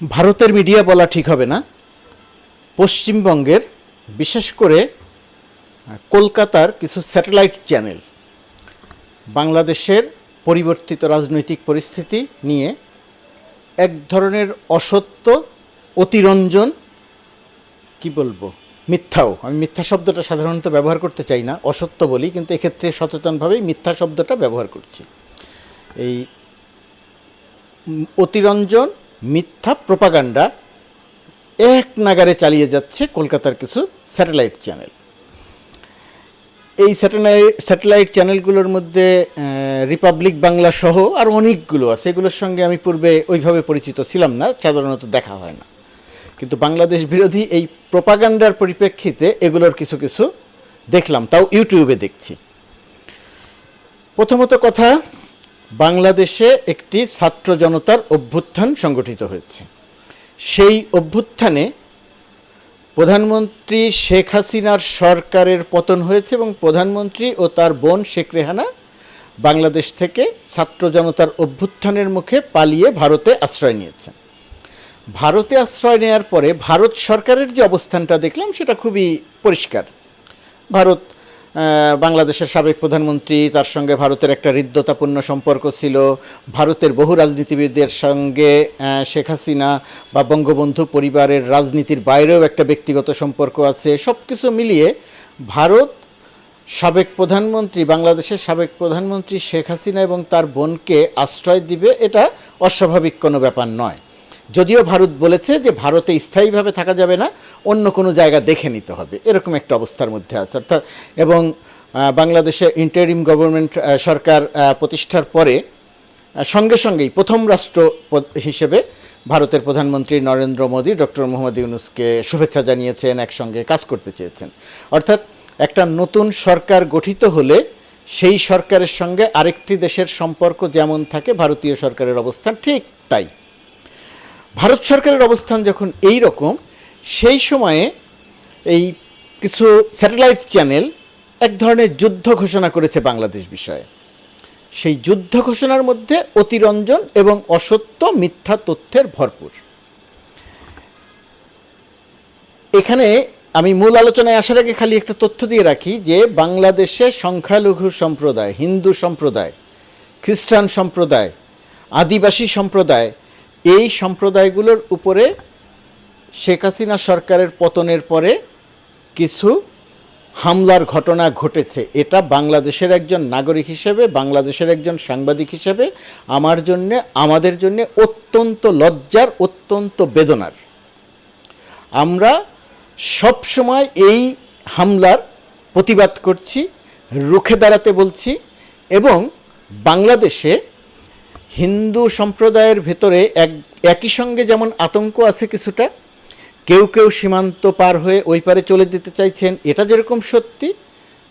ভারতের মিডিয়া বলা ঠিক হবে না। পশ্চিমবঙ্গের, বিশেষ করে, কলকাতার কিছু স্যাটেলাইট চ্যানেল, বাংলাদেশের পরিবর্তিত রাজনৈতিক পরিস্থিতি নিয়ে এক ধরনের অসত্য অতিরঞ্জন, কি বলব, মিথ্যাও। আমি মিথ্যা শব্দটা সাধারণত ব্যবহার করতে চাই না, অসত্য বলি, কিন্তু এক্ষেত্রে সচেতনভাবেই মিথ্যা শব্দটা ব্যবহার করছি। এই অতিরঞ্জন মিথ্যা প্রোপাগান্ডা এক নাগারে চালিয়ে যাচ্ছে কলকাতার কিছু স্যাটেলাইট চ্যানেল। এই স্যাটেলাইট স্যাটেলাইট চ্যানেলগুলোর মধ্যে রিপাবলিক বাংলা সহ আর অনেকগুলো আছে। এগুলোর সঙ্গে আমি পূর্বে ওইভাবে পরিচিত ছিলাম না, সাধারণত দেখা হয় না। কিন্তু বাংলাদেশ বিরোধী এই প্রোপাগান্ডার পরিপ্রেক্ষিতে এগুলোর কিছু কিছু দেখলাম, তাও ইউটিউবে দেখছি। প্রথমত কথা বাংলাদেশে একটি ছাত্র জনতার অভ্যুত্থান সংগঠিত হয়েছে। সেই অভ্যুত্থানে প্রধানমন্ত্রী শেখ হাসিনার সরকারের পতন হয়েছে এবং প্রধানমন্ত্রী ও তার বোন শেখ রেহানা বাংলাদেশ থেকে ছাত্র জনতার অভ্যুত্থানের মুখে পালিয়ে ভারতে আশ্রয় নিয়েছেন। ভারতে আশ্রয় নেওয়ার পরে ভারত সরকারের যে অবস্থানটা দেখলাম সেটা খুবই পরিষ্কার। ভারত বাংলাদেশের সাবেক প্রধানমন্ত্রী, তার সঙ্গে ভারতের একটা হৃদ্যতাপূর্ণ সম্পর্ক ছিল। ভারতের বহু রাজনীতিবিদদের সঙ্গে শেখ হাসিনা বা বঙ্গবন্ধু পরিবারের রাজনীতির বাইরেও একটা ব্যক্তিগত সম্পর্ক আছে। সব কিছু মিলিয়ে ভারত সাবেক প্রধানমন্ত্রী, বাংলাদেশের সাবেক প্রধানমন্ত্রী শেখ হাসিনা এবং তার বোনকে আশ্রয় দিবে, এটা অস্বাভাবিক কোনো ব্যাপার নয়। যদিও ভারত বলেছে যে ভারতে স্থায়ীভাবে থাকা যাবে না, অন্য কোনো জায়গা দেখে নিতে হবে। এরকম একটা অবস্থার মধ্যে আছে। অর্থাৎ, এবং বাংলাদেশে ইন্টারিম গভর্নমেন্ট সরকার প্রতিষ্ঠার পরে সঙ্গে সঙ্গেই প্রথম রাষ্ট্র হিসেবে ভারতের প্রধানমন্ত্রী নরেন্দ্র মোদী, ডক্টর মোহাম্মদ ইউনুসকে শুভেচ্ছা জানিয়েছেন, একসঙ্গে কাজ করতে চেয়েছেন। অর্থাৎ, একটা নতুন সরকার গঠিত হলে সেই সরকারের সঙ্গে আরেকটি দেশের সম্পর্ক যেমন থাকে, ভারতীয় সরকারের অবস্থান ঠিক তাই। ভারত সরকারের অবস্থান যখন এই রকম, সেই সময়ে এই কিছু স্যাটেলাইট চ্যানেল এক ধরনের যুদ্ধ ঘোষণা করেছে বাংলাদেশ বিষয়ে। সেই যুদ্ধ ঘোষণার মধ্যে অতিরঞ্জন এবং অসত্য মিথ্যা তথ্যের ভরপুর। এখানে আমি মূল আলোচনায় আসার আগে খালি একটা তথ্য দিয়ে রাখি যে বাংলাদেশে সংখ্যালঘু সম্প্রদায়, হিন্দু সম্প্রদায়, খ্রিস্টান সম্প্রদায়, আদিবাসী সম্প্রদায় এই সম্প্রদায়গুলোর উপরে শেখ হাসিনা সরকারের পতনের পরে কিছু হামলার ঘটনা ঘটেছে। এটা বাংলাদেশের একজন নাগরিক হিসেবে, বাংলাদেশের একজন সাংবাদিক হিসেবে, আমার জন্যে, আমাদের জন্যে অত্যন্ত লজ্জার, অত্যন্ত বেদনার। আমরা সব সময় এই হামলার প্রতিবাদ করছি, রুখে দাঁড়াতে বলছি এবং বাংলাদেশে হিন্দু সম্প্রদায়ের ভেতরে এক, একই সঙ্গে যেমন আতঙ্ক আছে কিছুটা, কেউ কেউ সীমান্ত পার হয়ে ওই পারে চলে যেতে চাইছেন, এটা যেরকম সত্যি,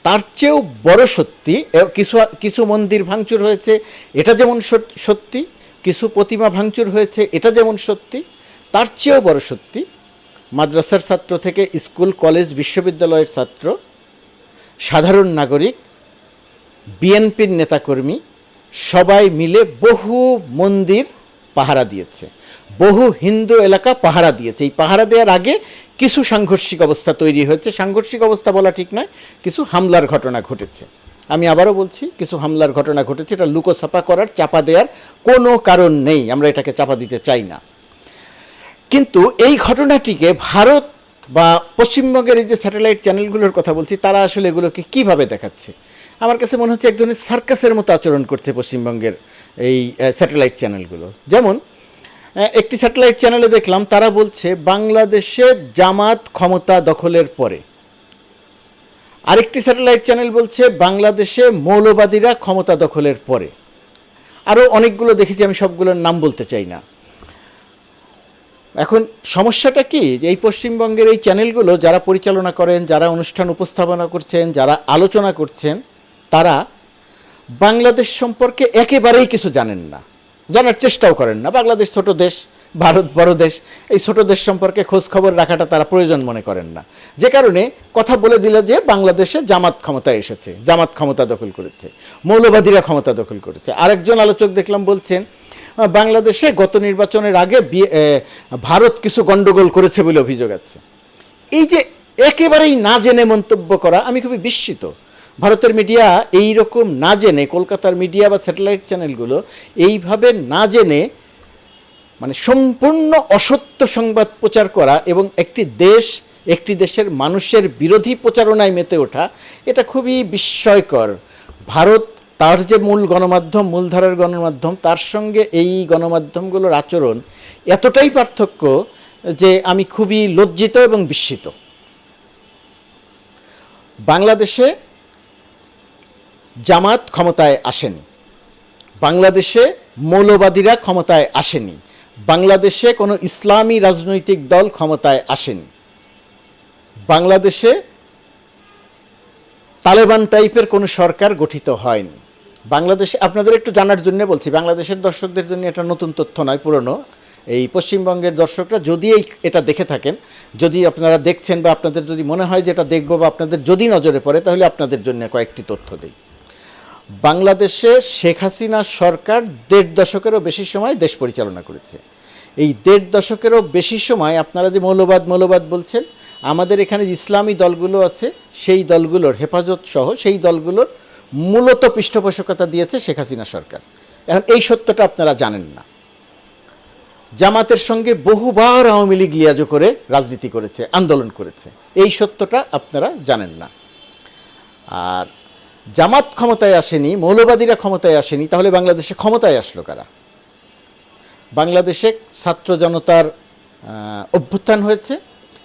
তার চেয়েও বড় সত্যি কিছু কিছু মন্দির ভাঙচুর হয়েছে, এটা যেমন সত্যি, কিছু প্রতিমা ভাঙচুর হয়েছে, এটা যেমন সত্যি, তার চেয়েও বড় সত্যি, মাদ্রাসার ছাত্র থেকে স্কুল, কলেজ, বিশ্ববিদ্যালয়ের ছাত্র, সাধারণ নাগরিক, বিএনপির নেতাকর্মী সবাই মিলে বহু মন্দির পাহারা দিয়েছে। বহু হিন্দু এলাকা পাহারা দিয়েছে। এই পাহারা দেওয়ার আগে কিছু সাংঘর্ষিক অবস্থা তৈরি হয়েছে। সাংঘর্ষিক অবস্থা বলা ঠিক নয়, কিছু হামলার ঘটনা ঘটেছে। আমি আবারও বলছি, কিছু হামলার ঘটনা ঘটেছে, এটা লুকোছাপা করার, চাপা দেওয়ার কোনো কারণ নেই। আমরা এটাকে চাপা দিতে চাই না। কিন্তু এই ঘটনাটিকে ভারত বা পশ্চিমবঙ্গের এই যে স্যাটেলাইট চ্যানেলগুলোর কথা বলছি, তারা আসলে এগুলোকে কীভাবে দেখাচ্ছে? আমার কাছে মনে হচ্ছে এক ধরনের সার্কাসের মতো আচরণ করছে পশ্চিমবঙ্গের এই স্যাটেলাইট চ্যানেলগুলো। যেমন একটি স্যাটেলাইট চ্যানেলে দেখলাম তারা বলছে, বাংলাদেশে জামাত ক্ষমতা দখলের পরে। আরেকটি স্যাটেলাইট চ্যানেল বলছে, বাংলাদেশে মৌলবাদীরা ক্ষমতা দখলের পরে। আরও অনেকগুলো দেখেছি, আমি সবগুলোর নাম বলতে চাই না। এখন সমস্যাটা কি? যে এই পশ্চিমবঙ্গের এই চ্যানেলগুলো যারা পরিচালনা করেন, যারা অনুষ্ঠান উপস্থাপনা করছেন, যারা আলোচনা করছেন তারা বাংলাদেশ সম্পর্কে একেবারেই কিছু জানেন না। জানার চেষ্টাও করেন না। বাংলাদেশ ছোট দেশ, ভারত বড় দেশ, এই ছোট দেশ সম্পর্কে খোঁজ খবর রাখাটা তারা প্রয়োজন মনে করেন না। যে কারণে কথা বলে দিল যে বাংলাদেশে জামাত ক্ষমতায় এসেছে, জামাত ক্ষমতা দখল করেছে, মৌলবাদীরা ক্ষমতা দখল করেছে। আরেকজন আলোচক দেখলাম বলছেন বাংলাদেশে গত নির্বাচনের আগে ভারত কিছু গণ্ডগোল করেছে বলে অভিযোগ আছে। এই যে একেবারেই না জেনে মন্তব্য করা, আমি খুবই বিস্মিত। ভারতের মিডিয়া এই রকম না জেনে, কলকাতার মিডিয়া বা স্যাটেলাইট চ্যানেলগুলো এইভাবে না জেনে মানে সম্পূর্ণ অসত্য সংবাদ প্রচার করা এবং একটি দেশ, একটি দেশের মানুষের বিরোধী প্রচারণায় মেতে ওঠা, এটা খুবই বিস্ময়কর। ভারত তার যে মূল গণমাধ্যম, মূলধারার গণমাধ্যম, তার সঙ্গে এই গণমাধ্যমগুলোর আচরণ এতটাই পার্থক্য যে আমি খুবই লজ্জিত এবং বিস্মিত। বাংলাদেশে জামাত ক্ষমতায় আসেনি। বাংলাদেশে মৌলবাদীরা ক্ষমতায় আসেনি। বাংলাদেশে কোনো ইসলামী রাজনৈতিক দল ক্ষমতায় আসেনি। বাংলাদেশে তালেবান টাইপের কোনো সরকার গঠিত হয়নি। বাংলাদেশে, আপনাদের একটু জানার জন্য বলছি, বাংলাদেশের দর্শকদের জন্য এটা নতুন তথ্য নয়, পুরনো। এই পশ্চিমবঙ্গের দর্শকরা যদি এই এটা দেখে থাকেন, যদি আপনারা দেখছেন বা আপনাদের যদি মনে হয় যে এটা দেখব বা আপনাদের যদি নজরে পড়ে, তাহলে আপনাদের জন্য কয়েকটি তথ্য দিই। বাংলাদেশে শেখ হাসিনা সরকার দেড় দশকেরও বেশি সময় দেশ পরিচালনা করেছে। এই দেড় দশকেরও বেশি সময় আপনারা যে মৌলবাদ মৌলবাদ বলছেন, আমাদের এখানে ইসলামী দলগুলো আছে, সেই দলগুলোর হেফাজত সহ সেই দলগুলোর মূলত পৃষ্ঠপোষকতা দিয়েছে শেখ হাসিনা সরকার। এখন এই সত্যটা আপনারা জানেন না। জামাতের সঙ্গে বহুবার আওয়ামী লীগ লিয়াজো করে রাজনীতি করেছে, আন্দোলন করেছে। এই সত্যটা আপনারা জানেন না। আর জামাত ক্ষমতায় আসেনি, মৌলবাদীরা ক্ষমতায় আসেনি, তাহলে বাংলাদেশে ক্ষমতায় আসলো কারা? বাংলাদেশে ছাত্র জনতার অভ্যুত্থান হয়েছে।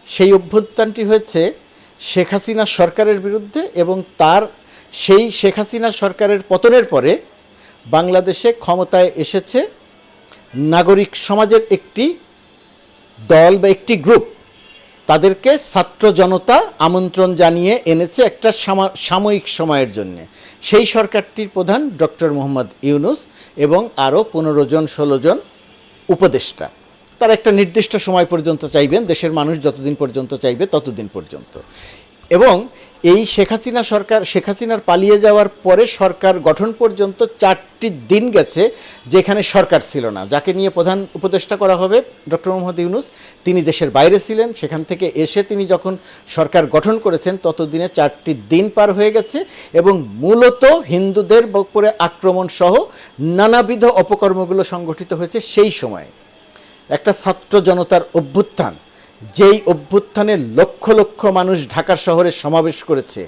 সেই অভ্যুত্থানটি হয়েছে শেখ হাসিনা সরকারের বিরুদ্ধে এবং তার, সেই শেখ হাসিনা সরকারের পতনের পরে বাংলাদেশে ক্ষমতায় এসেছে নাগরিক সমাজের একটি দল বা একটি গ্রুপ। তাদেরকে ছাত্র জনতা আমন্ত্রণ জানিয়ে এনেছে একটা সাময়িক সময়ের জন্য। সেই সরকারটির প্রধান ডক্টর মোহাম্মদ ইউনুস এবং আরও পনেরো জন, ষোলো জন উপদেষ্টা। তারা একটা নির্দিষ্ট সময় পর্যন্ত চাইবেন, দেশের মানুষ যতদিন পর্যন্ত চাইবে ততদিন পর্যন্ত। এবং এই শেখ হাসিনা সরকার, শেখ হাসিনার পালিয়ে যাওয়ার পরে সরকার গঠন পর্যন্ত চারটি দিন গেছে যেখানে সরকার ছিল না। যাকে নিয়ে প্রধান উপদেষ্টা করা হবে ডক্টর মোহাম্মদ ইউনুস, তিনি দেশের বাইরে ছিলেন। সেখান থেকে এসে তিনি যখন সরকার গঠন করেছেন, ততদিনে চারটি দিন পার হয়ে গেছে এবং মূলত হিন্দুদের উপরে আক্রমণ সহ নানাবিধ অপকর্মগুলো সংগঠিত হয়েছে সেই সময়ে। একটা ছাত্র জনতার অভ্যুত্থান। যেই অভ্যুত্থানে লক্ষ লক্ষ মানুষ ঢাকার শহরে সমাবেশ করেছে,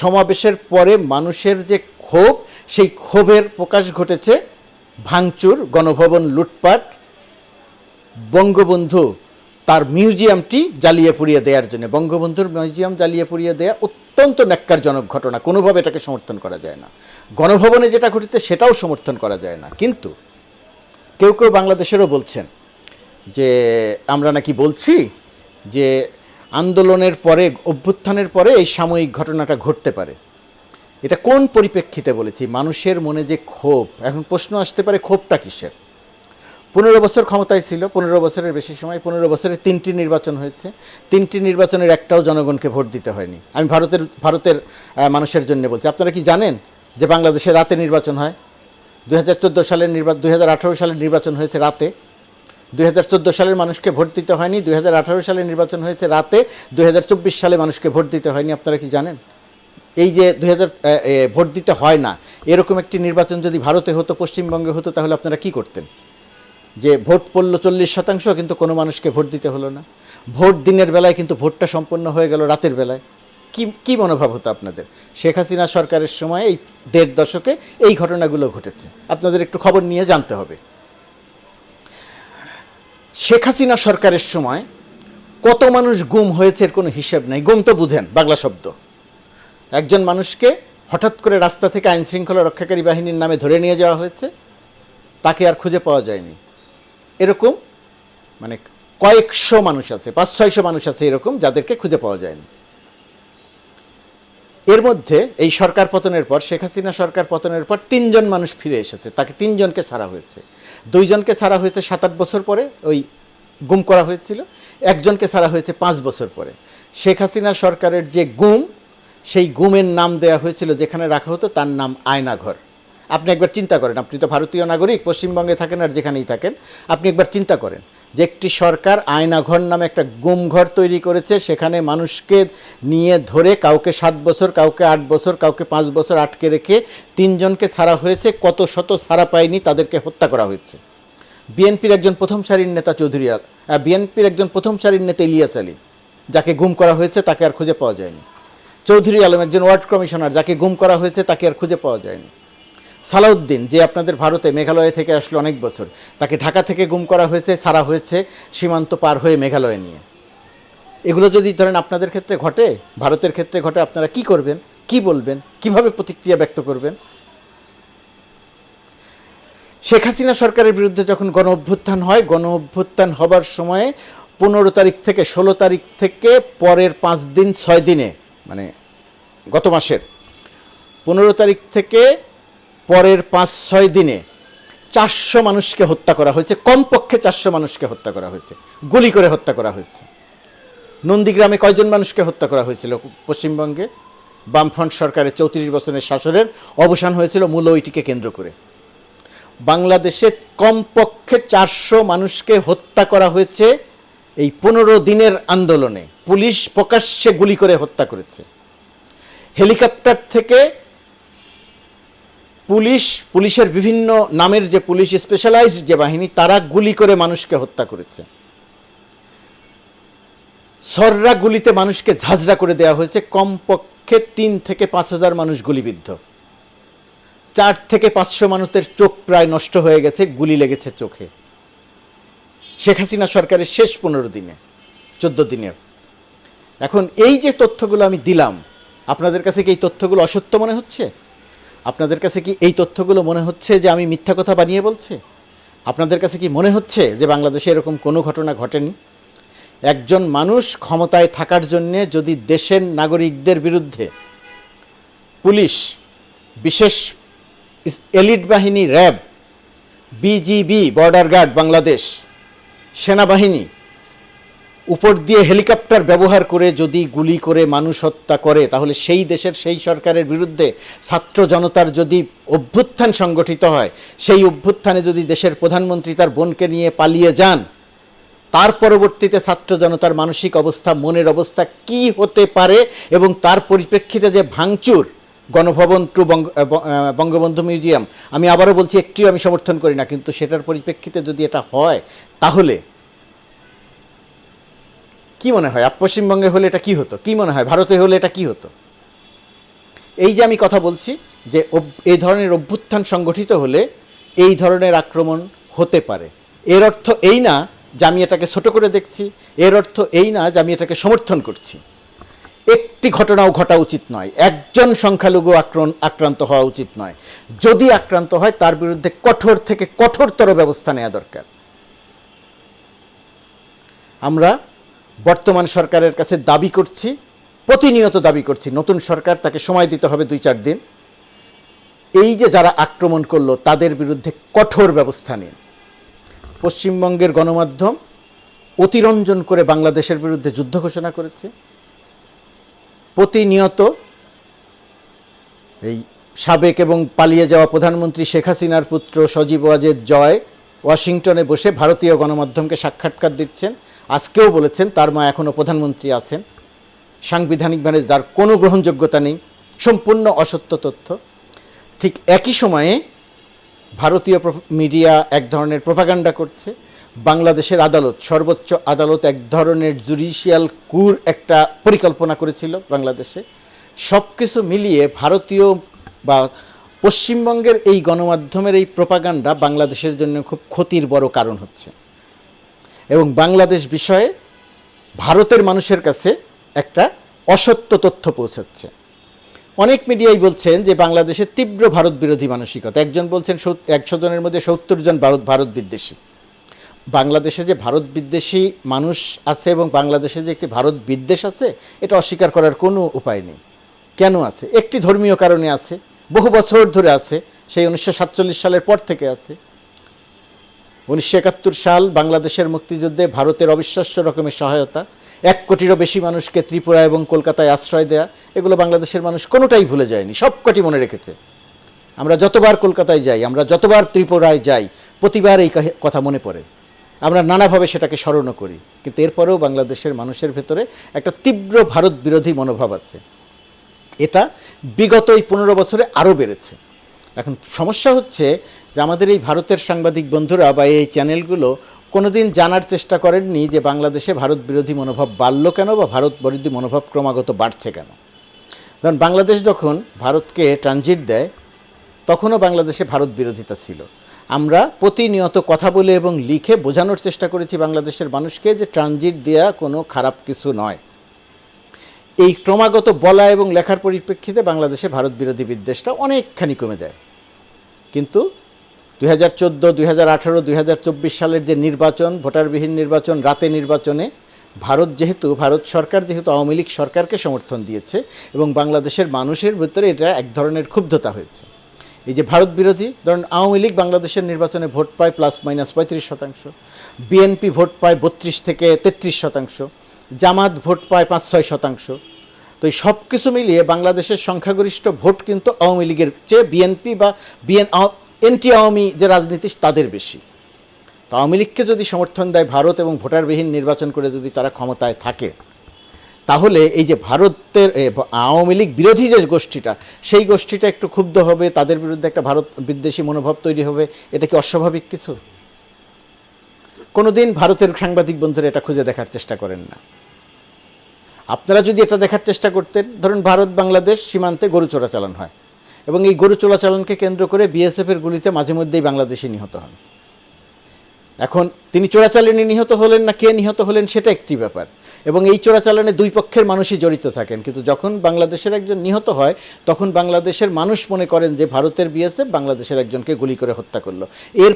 সমাবেশের পরে মানুষের যে ক্ষোভ, সেই ক্ষোভের প্রকাশ ঘটেছে ভাঙচুর, গণভবন লুটপাট, বঙ্গবন্ধু তার মিউজিয়ামটি জ্বালিয়ে পুড়িয়ে দেওয়ার জন্য। বঙ্গবন্ধুর মিউজিয়াম জ্বালিয়ে পুড়িয়ে দেওয়া অত্যন্ত ন্যাক্কারজনক ঘটনা, কোনোভাবে এটাকে সমর্থন করা যায় না। গণভবনে যেটা ঘটেছে সেটাও সমর্থন করা যায় না। কিন্তু কেউ কেউ বাংলাদেশেরও বলছেন যে, আমরা নাকি বলছি যে আন্দোলনের পরে, অভ্যুত্থানের পরে এই সাময়িক ঘটনাটা ঘটতে পারে। এটা কোন পরিপ্রেক্ষিতে বলেছি? মানুষের মনে যে ক্ষোভ, এখন প্রশ্ন আসতে পারে ক্ষোভটা কিসের? পনেরো বছর ক্ষমতায় ছিল, পনেরো বছরের বেশি সময়, পনেরো বছরে তিনটি নির্বাচন হয়েছে। তিনটি নির্বাচনের একটাও জনগণকে ভোট দিতে হয়নি। আমি ভারতের ভারতের মানুষের জন্য বলছি। আপনারা কি জানেন যে বাংলাদেশে রাতে নির্বাচন হয়? দু হাজার চোদ্দ সালের নির্বাচন দু হাজার আঠারো সালের নির্বাচন হয়েছে রাতে। দুই হাজার চোদ্দ সালের মানুষকে ভোট দিতে হয়নি, দুই হাজার আঠারো সালে নির্বাচন হয়েছে রাতে, দুই হাজার চব্বিশ সালে মানুষকে ভোট দিতে হয়নি, আপনারা কি জানেন? এই যে দুই হাজার ভোট দিতে হয় না, এরকম একটি নির্বাচন যদি ভারতে হতো, পশ্চিমবঙ্গে হতো, তাহলে আপনারা কি করতেন? যে ভোট পড়ল চল্লিশ শতাংশ, কিন্তু কোনো মানুষকে ভোট দিতে হলো না। ভোট দিনের বেলায় কিন্তু ভোটটা সম্পন্ন হয়ে গেল রাতের বেলায়। কি কি মনোভাব হতো আপনাদের? শেখ হাসিনা সরকারের সময় এই দেড় দশকে এই ঘটনাগুলো ঘটেছে। আপনাদের একটু খবর নিয়ে জানতে হবে। শেখ হাসিনা সরকারের সময় কত মানুষ গুম হয়েছে এর কোনো হিসেব নেই। গুম তো বুঝেন, বাংলা শব্দ। একজন মানুষকে হঠাৎ করে রাস্তা থেকে আইন শৃঙ্খলা রক্ষাকারী বাহিনীর নামে ধরে নিয়ে যাওয়া হয়েছে, তাকে আর খুঁজে পাওয়া যায়নি। এরকম মানে কয়েকশো মানুষ আছে পাঁচ ছয়শো মানুষ আছে এরকম যাদেরকে খুঁজে পাওয়া যায়নি। এর মধ্যে এই সরকার পতনের পর, শেখ হাসিনা সরকার পতনের পর তিনজন মানুষ ফিরে এসেছে। তাকে তিনজনকে ছাড়া হয়েছে। দুইজনকে ছাড়া হয়েছে সাত আট বছর পরে, ওই গুম করা হয়েছিল। একজনকে ছাড়া হয়েছে পাঁচ বছর পরে। শেখ হাসিনা সরকারের যে গুম, সেই গুমের নাম দেয়া হয়েছিল যেখানে রাখা হতো, তার নাম আয়নাঘর। আপনি একবার চিন্তা করেন, আপনি তো ভারতীয় নাগরিক, পশ্চিমবঙ্গে থাকেন আর যেখানেই থাকেন, আপনি একবার চিন্তা করেন। যে একটি সরকার আয়নাঘর নামে একটা গুমঘর তৈরি করেছে, সেখানে মানুষকে নিয়ে ধরে কাউকে সাত বছর, কাউকে আট বছর, কাউকে পাঁচ বছর আটকে রেখে তিনজনকে ছাড়া হয়েছে, কত শত ছাড়া পায়নি তাদেরকে হত্যা করা হয়েছে। বিএনপির একজন প্রথম সারির নেতা চৌধুরী আল বিএনপির একজন প্রথম সারির নেতা ইলিয়াস আলী, যাকে গুম করা হয়েছে তাকে আর খুঁজে পাওয়া যায়নি। চৌধুরী আলম একজন ওয়ার্ড কমিশনার, যাকে গুম করা হয়েছে তাকে আর খুঁজে পাওয়া যায়নি। সালাউদ্দিন, যে আপনাদের ভারতে মেঘালয় থেকে আসলো অনেক বছর, তাকে ঢাকা থেকে গুম করা হয়েছে ছাড়া হয়েছে সীমান্ত পার হয়ে মেঘালয় নিয়ে। এগুলো যদি ধরেন আপনাদের ক্ষেত্রে ঘটে, ভারতের ক্ষেত্রে ঘটে, আপনারা কি করবেন? কি বলবেন? কীভাবে প্রতিক্রিয়া ব্যক্ত করবেন? শেখ হাসিনা সরকারের বিরুদ্ধে যখন গণ অভ্যুত্থান হয়, গণ অভ্যুত্থান হবার সময়ে পনেরো তারিখ থেকে ষোলো তারিখ থেকে পরের পাঁচ দিন, ছয় দিনে মানে গত মাসের, পনেরো তারিখ থেকে পরের পাঁচ, ছয় দিনে চারশো মানুষকে হত্যা করা হয়েছে, কমপক্ষে চারশো মানুষকে হত্যা করা হয়েছে, গুলি করে হত্যা করা হয়েছে। নন্দীগ্রামে কয়জন মানুষকে হত্যা করা হয়েছিল? পশ্চিমবঙ্গে বামফ্রন্ট সরকারের চৌত্রিশ বছরের শাসনের অবসান হয়েছিল মূল ওইটিকে কেন্দ্র করে। বাংলাদেশে কমপক্ষে চারশো মানুষকে হত্যা করা হয়েছে এই পনেরো দিনের আন্দোলনে। পুলিশ প্রকাশ্যে গুলি করে হত্যা করেছে। হেলিকপ্টার থেকে পুলিশ, পুলিশের বিভিন্ন নামের যে পুলিশ স্পেশালাইজড যে বাহিনী, তারা গুলি করে মানুষকে হত্যা করেছে। সররা গুলিতে মানুষকে ঝাঁঝরা করে দেওয়া হয়েছে। কমপক্ষে তিন থেকে পাঁচ হাজার মানুষ গুলিবিদ্ধ। চার থেকে পাঁচশো মানুষের চোখ প্রায় নষ্ট হয়ে গেছে, গুলি লেগেছে চোখে। শেখ হাসিনা সরকারের শেষ পনেরো দিনে, চোদ্দ দিনের। এখন এই যে তথ্যগুলো আমি দিলাম, আপনাদের কাছে কি এই তথ্যগুলো অসত্য মনে হচ্ছে? আপনাদের কাছে কি এই তথ্যগুলো মনে হচ্ছে যে আমি মিথ্যা কথা বানিয়ে বলছি? আপনাদের কাছে কি মনে হচ্ছে যে বাংলাদেশে এরকম কোনো ঘটনা ঘটেনি? একজন মানুষ ক্ষমতায় থাকার জন্যে যদি দেশের নাগরিকদের বিরুদ্ধে পুলিশ, বিশেষ এলিট বাহিনী, RAB, BGB, border guard, Bangladesh, সেনাবাহিনী উপর দিয়ে হেলিকপ্টার ব্যবহার করে যদি গুলি করে মানুষ হত্যা করে, তাহলে সেই দেশের সেই সরকারের বিরুদ্ধে ছাত্র জনতার যদি অভ্যুত্থান সংগঠিত হয়, সেই অভ্যুত্থানে যদি দেশের প্রধানমন্ত্রী তার বোনকে নিয়ে পালিয়ে যান, তার পরবর্তীতে ছাত্র জনতার মানসিক অবস্থা, মনের অবস্থা কি হতে পারে এবং তার পরিপ্রেক্ষিতে যে ভাঙচুর, গণভবন টু বঙ্গবন্ধু মিউজিয়াম, আমি আবারও বলছি, একটিও আমি সমর্থন করি না, কিন্তু সেটার পরিপ্রেক্ষিতে যদি এটা হয়, তাহলে কি মনে হয়? পশ্চিমবঙ্গে হলে এটা কি হতো? কি মনে হয়? ভারতে হলে এটা কি হতো? এই যে আমি কথা বলছি যে এই ধরনের অভ্যুত্থান সংগঠিত হলে এই ধরনের আক্রমণ হতে পারে। এর অর্থ এই না যে আমি এটাকে ছোট করে দেখছি, এর অর্থ এই না যে আমি এটাকে সমর্থন করছি। একটি ঘটনাও ঘটা উচিত নয়। একজন সংখ্যালঘু আক্রমণ, আক্রান্ত হওয়া উচিত নয়। যদি আক্রান্ত হয়, তার বিরুদ্ধে কঠোর থেকে কঠোরতর ব্যবস্থা নেওয়া দরকার। আমরা বর্তমান সরকারের কাছে দাবি করছি, প্রতিনিয়ত দাবি করছি, নতুন সরকার তাকে সময় দিতে হবে দুই চার দিন। এই যে যারা আক্রমণ করল, তাদের বিরুদ্ধে কঠোর ব্যবস্থা নিন। পশ্চিমবঙ্গের গণমাধ্যম অতিরঞ্জন করে বাংলাদেশের বিরুদ্ধে যুদ্ধ ঘোষণা করেছে। প্রতিনিয়ত এই সাবেক এবং পালিয়ে যাওয়া প্রধানমন্ত্রী শেখ হাসিনার পুত্র সজীব ওয়াজেদ জয় ওয়াশিংটনে বসে ভারতীয় গণমাধ্যমকে সাক্ষাৎকার দিচ্ছেন। আজকেও বলেছেন, তার মা এখনও প্রধানমন্ত্রী আছেন। সাংবিধানিকভাবে যার কোনো গ্রহণযোগ্যতা নেই, সম্পূর্ণ অসত্য তথ্য। ঠিক একই সময়ে ভারতীয় মিডিয়া এক ধরনের প্রপাগান্ডা করছে। বাংলাদেশের আদালত, সর্বোচ্চ আদালত এক ধরনের জুডিশিয়াল কুর একটা পরিকল্পনা করেছিল বাংলাদেশে। সব কিছু মিলিয়ে ভারতীয় বা পশ্চিমবঙ্গের এই গণমাধ্যমের এই প্রপাগান্ডা বাংলাদেশের জন্য খুব ক্ষতির বড় কারণ হচ্ছে। এবং বাংলাদেশ বিষয়ে ভারতের মানুষের কাছে একটা অসত্য তথ্য পৌঁছাচ্ছে। অনেক মিডিয়াই বলছেন যে বাংলাদেশে তীব্র ভারত বিরোধী মানসিকতা। একজন বলছেন একশো জনের মধ্যে সত্তর জন ভারত ভারত বিদ্বেষী। বাংলাদেশে যে ভারত বিদ্বেষী মানুষ আছে এবং বাংলাদেশে যে একটি ভারত বিদ্বেষ আছে, এটা অস্বীকার করার কোনো উপায় নেই। কেন আছে? একটি ধর্মীয় কারণে আছে। বহু বছর ধরে আছে। সেই উনিশশো সাতচল্লিশ সালের পর থেকে আছে। উনিশশো একাত্তর সাল বাংলাদেশের মুক্তিযুদ্ধে ভারতের অবিশ্বাস্য রকমের সহায়তা, এক কোটিরও বেশি মানুষকে ত্রিপুরা এবং কলকাতায় আশ্রয় দেয়া, এগুলো বাংলাদেশের মানুষ কোনোটাই ভুলে যায়নি, সব কটি মনে রেখেছে। আমরা যতবার কলকাতায় যাই, আমরা যতবার ত্রিপুরায় যাই, প্রতিবার এই কথা মনে পড়ে। আমরা নানাভাবে সেটাকে স্মরণও করি, কিন্তু এরপরেও বাংলাদেশের মানুষের ভেতরে একটা তীব্র ভারত বিরোধী মনোভাব আছে। এটা বিগত এই পনেরো বছরে আরও বেড়েছে। এখন সমস্যা হচ্ছে যে আমাদের এই ভারতের সাংবাদিক বন্ধুরা বা এই চ্যানেলগুলো কোনোদিন জানার চেষ্টা করেননি যে বাংলাদেশে ভারত বিরোধী মনোভাব বাড়ল কেন বা ভারত বিরোধী মনোভাব ক্রমাগত বাড়ছে কেন। কারণ বাংলাদেশ যখন ভারতকে ট্রানজিট দেয়, তখনও বাংলাদেশে ভারত বিরোধিতা ছিল। আমরা প্রতিনিয়ত কথা বলে এবং লিখে বোঝানোর চেষ্টা করেছি বাংলাদেশের মানুষকে যে ট্রানজিট দেওয়া কোনো খারাপ কিছু নয়। এই ক্রমাগত বলা এবং লেখার পরিপ্রেক্ষিতে বাংলাদেশে ভারত বিরোধী বিদ্বেষটা অনেকখানি কমে যায়। কিন্তু দুই হাজার চোদ্দ, দুই হাজার আঠারো, দুই হাজার চব্বিশ সালের যে নির্বাচন, ভোটারবিহীন নির্বাচন, রাতে নির্বাচনে, ভারত যেহেতু, ভারত সরকার যেহেতু আওয়ামী লীগ সরকারকে সমর্থন দিয়েছে এবং বাংলাদেশের মানুষের ভিতরে এটা এক ধরনের ক্ষুব্ধতা হয়েছে। এই যে ভারত বিরোধী, ধরুন আওয়ামী লীগ বাংলাদেশের নির্বাচনে ভোট পায় প্লাস মাইনাস পঁয়ত্রিশ শতাংশ, বিএনপি ভোট পায় বত্রিশ থেকে তেত্রিশ শতাংশ, জামাত ভোট পায় পাঁচ ছয় শতাংশ তো এই সব কিছু মিলিয়ে বাংলাদেশের সংখ্যাগরিষ্ঠ ভোট কিন্তু আওয়ামী লীগের চেয়ে বিএনপি বা বিএন এনটি আওয়ামী যে রাজনীতি, তাদের বেশি। তো আওয়ামী লীগকে যদি সমর্থন দেয় ভারত এবং ভোটারবিহীন নির্বাচন করে যদি তারা ক্ষমতায় থাকে, তাহলে এই যে ভারতের আওয়ামী লীগ বিরোধী যে গোষ্ঠীটা, সেই গোষ্ঠীটা একটু ক্ষুব্ধ হবে, তাদের বিরুদ্ধে একটা ভারত বিদ্বেষী মনোভাব তৈরি হবে, এটা কি অস্বাভাবিক কিছু? কোনোদিন ভারতের সাংবাদিক বন্ধুরা এটা খুঁজে দেখার চেষ্টা করেন না। আপনারা যদি এটা দেখার চেষ্টা করতেন, ধরুন ভারত, বাংলাদেশ সীমান্তে গরু চোরাচালান হয় এবং এই গরু চোরাচালানকে কেন্দ্র করে বিএসএফের গুলিতে মাঝে মধ্যেই বাংলাদেশি নিহত হন। এখন তিনি চোরাচালানে নিহত হলেন না কে নিহত হলেন সেটা একটি ব্যাপার। এবং এই চোরাচালানে দুই পক্ষের মানুষই জড়িত থাকেন। কিন্তু যখন বাংলাদেশের একজন নিহত হয়, তখন বাংলাদেশের মানুষ মনে করেন যে ভারতের বিএসএফ বাংলাদেশের একজনকে গুলি করে হত্যা করল। এর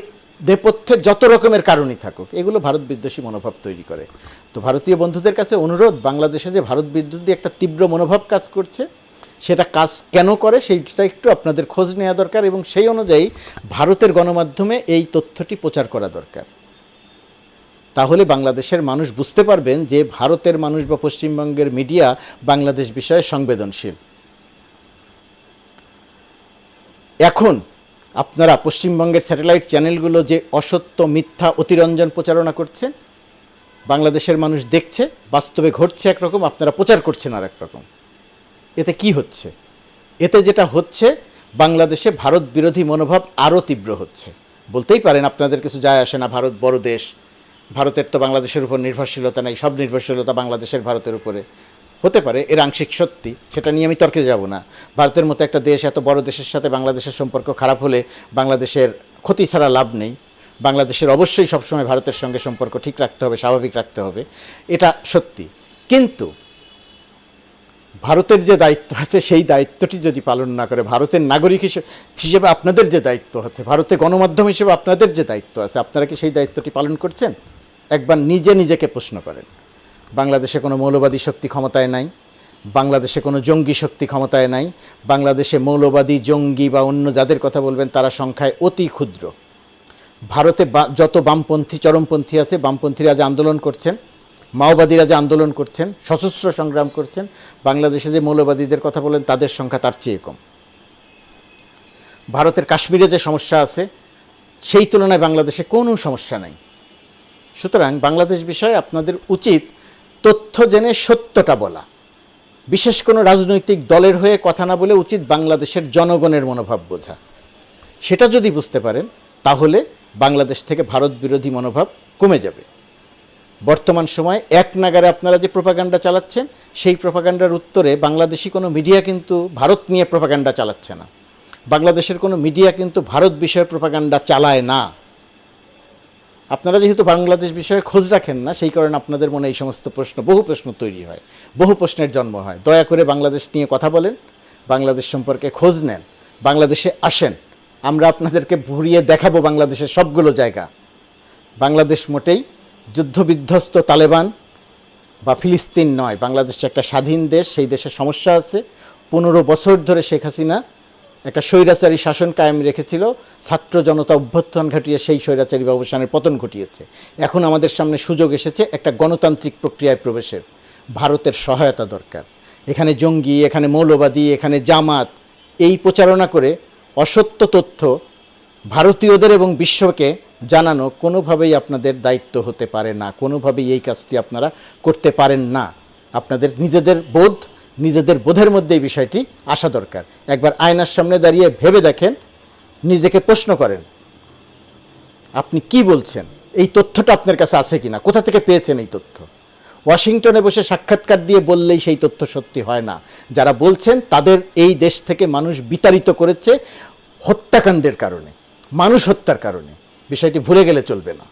নেপথ্যে যত রকমের কারণই থাকুক, এগুলো ভারত বিদ্বেষী মনোভাব তৈরি করে। তো ভারতীয় বন্ধুদের কাছে অনুরোধ, বাংলাদেশে যে ভারত বিদ্যুৎ একটা তীব্র মনোভাব কাজ করছে, সেটা কাজ কেন করে সেইটা একটু আপনাদের খোঁজ নেওয়া দরকার এবং সেই অনুযায়ী ভারতের গণমাধ্যমে এই তথ্যটি প্রচার করা দরকার। তাহলে বাংলাদেশের মানুষ বুঝতে পারবেন যে ভারতের মানুষ বা পশ্চিমবঙ্গের মিডিয়া বাংলাদেশ বিষয়ে সংবেদনশীল। এখন আপনারা পশ্চিমবঙ্গের স্যাটেলাইট চ্যানেলগুলো যে অসত্য, মিথ্যা, অতিরঞ্জন প্রচারণা করছেন বাংলাদেশের মানুষ দেখছে, বাস্তবে ঘটছে একরকম, আপনারা প্রচার করছেন আর একরকম এতে কি হচ্ছে? এতে যেটা হচ্ছে, বাংলাদেশে ভারত বিরোধী মনোভাব আরও তীব্র হচ্ছে। বলতেই পারেন, আপনাদের কিছু যায় আসে না, ভারত বড় দেশ, ভারতের তো বাংলাদেশের উপর নির্ভরশীলতা নেই, সব নির্ভরশীলতা বাংলাদেশের, ভারতের উপরে। হতে পারে, এর আংশিক সত্যি, সেটা নিয়ে আমি তর্কে যাব না। ভারতের মতো একটা দেশ, এত বড় দেশের সাথে বাংলাদেশের সম্পর্ক খারাপ হলে বাংলাদেশের ক্ষতি ছাড়া লাভ নেই। বাংলাদেশের অবশ্যই সবসময় ভারতের সঙ্গে সম্পর্ক ঠিক রাখতে হবে, স্বাভাবিক রাখতে হবে। এটা সত্যি। কিন্তু ভারতের যে দায়িত্ব আছে, সেই দায়িত্বটি যদি পালন না করে, ভারতের নাগরিক হিসেবে হিসেবে আপনাদের যে দায়িত্ব আছে, ভারতের গণমাধ্যম হিসেবে আপনাদের যে দায়িত্ব আছে, আপনারা কি সেই দায়িত্বটি পালন করছেন? একবার নিজে নিজেকে প্রশ্ন করেন। বাংলাদেশে কোনো মৌলবাদী শক্তি ক্ষমতায় নাই, বাংলাদেশে কোনো জঙ্গি শক্তি ক্ষমতায় নাই, বাংলাদেশে মৌলবাদী, জঙ্গি বা অন্য যাদের কথা বলবেন তারা সংখ্যায় অতি ক্ষুদ্র। ভারতে যত বামপন্থী, চরমপন্থী আছে, বামপন্থীরা যে আন্দোলন করছেন, মাওবাদীরা যে আন্দোলন করছেন, সশস্ত্র সংগ্রাম করছেন, বাংলাদেশে যে মৌলবাদীদের কথা বলেন তাদের সংখ্যা তার চেয়ে কম। ভারতের কাশ্মীরে যে সমস্যা আছে, সেই তুলনায় বাংলাদেশে কোনো সমস্যা নাই। সুতরাং বাংলাদেশ বিষয়ে আপনাদের উচিত তথ্য জেনে সত্যটা বলা। বিশেষ কোনো রাজনৈতিক দলের হয়ে কথা না বলে উচিত বাংলাদেশের জনগণের মনোভাব বোঝা। সেটা যদি বুঝতে পারেন, তাহলে বাংলাদেশ থেকে ভারত বিরোধী মনোভাব কমে যাবে। বর্তমান সময়ে এক নাগারে আপনারা যে প্রোপাগান্ডা চালাচ্ছেন, সেই প্রোপাগান্ডার উত্তরে বাংলাদেশি কোনো মিডিয়া কিন্তু ভারত নিয়ে প্রোপাগান্ডা চালাচ্ছে না। বাংলাদেশের কোনো মিডিয়া কিন্তু ভারত বিষয়ে প্রোপাগান্ডা চালায় না। আপনারা যেহেতু বাংলাদেশ বিষয়ে খোঁজ রাখেন না, সেই কারণে আপনাদের মনে এই সমস্ত প্রশ্ন, বহু প্রশ্ন তৈরি হয়, বহু প্রশ্নের জন্ম হয়। দয়া করে বাংলাদেশ নিয়ে কথা বলেন, বাংলাদেশ সম্পর্কে খোঁজ নেন, বাংলাদেশে আসেন। আমরা আপনাদেরকে ঘুরিয়ে দেখাবো বাংলাদেশের সবগুলো জায়গা। বাংলাদেশ মোটেই যুদ্ধবিধ্বস্ত তালেবান বা ফিলিস্তিন নয়। বাংলাদেশ একটা স্বাধীন দেশ, সেই দেশে সমস্যা আছে। পনেরো বছর ধরে শেখ হাসিনা একটা স্বৈরাচারী শাসন কায়েম রেখেছিল, ছাত্র জনতা অভ্যর্থন ঘটিয়ে সেই স্বৈরাচারী ব্যবসানের পতন ঘটিয়েছে। এখন আমাদের সামনে সুযোগ এসেছে একটা গণতান্ত্রিক প্রক্রিয়ায় প্রবেশের। ভারতের সহায়তা দরকার। এখানে জঙ্গি, এখানে মৌলবাদী, এখানে জামাত, এই প্রচারণা করে অসত্য তথ্য ভারতীয়দের এবং বিশ্বকে জানানো কোনোভাবেই আপনাদের দায়িত্ব হতে পারে না। কোনোভাবেই এই কাজটি আপনারা করতে পারেন না। আপনাদের নিজেদের বোধ নিজেদের বোধের মধ্যে এই বিষয়টি আসা দরকার। একবার আয়নার সামনে দাঁড়িয়ে ভেবে দেখেন, নিজেকে প্রশ্ন করেন, আপনি কি বলছেন? এই তথ্যটা আপনার কাছে আছে কিনা? কোথা থেকে পেয়েছেন এই তথ্য? ওয়াশিংটনে বসে সাক্ষাৎকার দিয়ে বললেই সেই তথ্য সত্যি হয় না। যারা বলছেন, তাদের এই দেশ থেকে মানুষ বিতাড়িত করেছে হত্যাকাণ্ডের কারণে, মানুষ হত্যার কারণে। বিষয়টি ভুলে গেলে চলবে না।